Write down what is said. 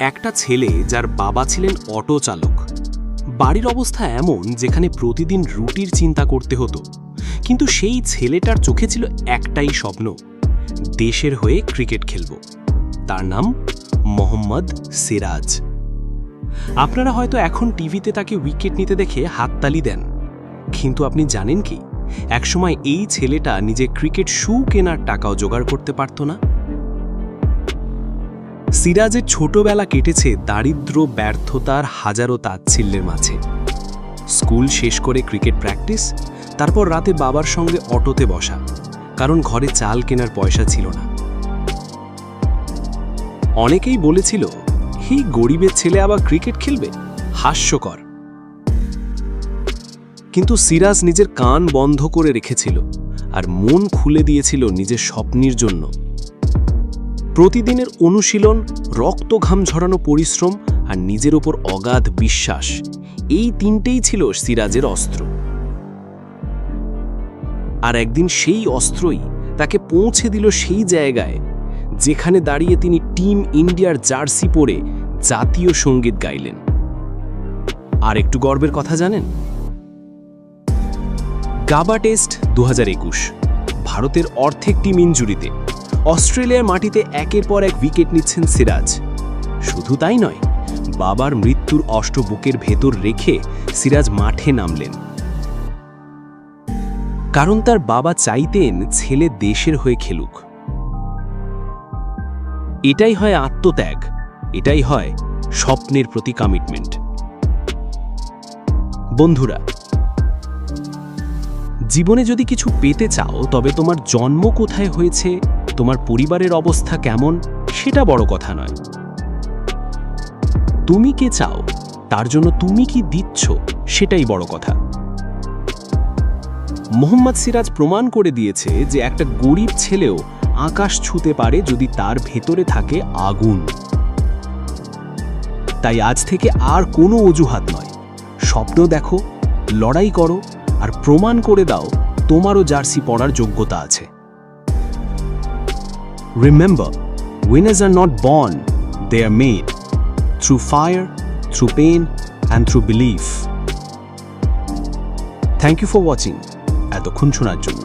একটা ছেলে যার বাবা ছিলেন অটো চালক। বাড়ির অবস্থা এমন যেখানে প্রতিদিন রুটির চিন্তা করতে হতো। কিন্তু সেই ছেলেটার চোখে ছিল একটাই স্বপ্ন, দেশের হয়ে ক্রিকেট খেলব। তার নাম মোহাম্মদ সিরাজ। আপনারা হয়তো এখন টিভিতে তাকে উইকেট নিতে দেখে হাততালি দেন। কিন্তু আপনি জানেন কি? একসময় এই ছেলেটা নিজে ক্রিকেট শু কেনার টাকাও জোগাড় করতে পারত না। সিরাজের ছোটবেলা কেটেছে দারিদ্র ব্যর্থতার হাজারো তাচ্ছিল্যের মাঝে। স্কুল শেষ করে ক্রিকেট প্র্যাকটিস, তারপর রাতে বাবার সঙ্গে অটোতে বসা, কারণ ঘরে চাল কেনার পয়সা ছিল না। অনেকেই বলেছিল এই গরিবের ছেলে আবার ক্রিকেট খেলবে? হাস্যকর। কিন্তু সিরাজ নিজের কান বন্ধ করে রেখেছিল, আর মন খুলে দিয়েছিল নিজের স্বপ্নের জন্য। প্রতিদিনের অনুশীলন রক্ত ঘাম ঝরানো পরিশ্রম আর নিজের ওপর অগাধ বিশ্বাস। এই তিনটেই ছিল সিরাজের অস্ত্র। আর একদিন সেই অস্ত্রই তাকে পৌঁছে দিল সেই জায়গায়, যেখানে দাঁড়িয়ে তিনি টিম ইন্ডিয়ার জার্সি পরে জাতীয় সংগীত গাইলেন। আর একটু গর্বের কথা জানেন? গাবা টেস্ট দু হাজার একুশ, ভারতের অর্ধেক টিম ইঞ্জুরিতে। অস্ট্রেলিয়ার মাটিতে একের পর এক উইকেট নিচ্ছেন সিরাজ। শুধু তাই নয়, বাবার মৃত্যুর অষ্ট বুকের ভেতর রেখে সিরাজ মাঠে নামলেন। কারণ তার বাবা চাইতেন ছেলে দেশের হয়ে খেলুক। এটাই হয় আত্মত্যাগ, এটাই হয় স্বপ্নের প্রতি কমিটমেন্ট বন্ধুরা, জীবনে যদি কিছু পেতে চাও, তবে তোমার জন্ম কোথায় হয়েছে তোমার পরিবারের অবস্থা কেমন, সেটা বড় কথা নয়। তুমি কে চাও, তার জন্য তুমি কি দিচ্ছ, সেটাই বড় কথা। মোহাম্মদ সিরাজ প্রমাণ করে দিয়েছে যে একটা গরিব ছেলেও আকাশ ছুতে পারে যদি তার ভেতরে থাকে আগুন। তাই আজ থেকে আর কোনো অজুহাত নয়। স্বপ্ন দেখো, লড়াই করো, আর প্রমাণ করে দাও তোমারও জার্সি পরার যোগ্যতা আছে। remember winners are not born they are made through fire through pain and through belief thank you for watching এতক্ষণ শোনার জন্য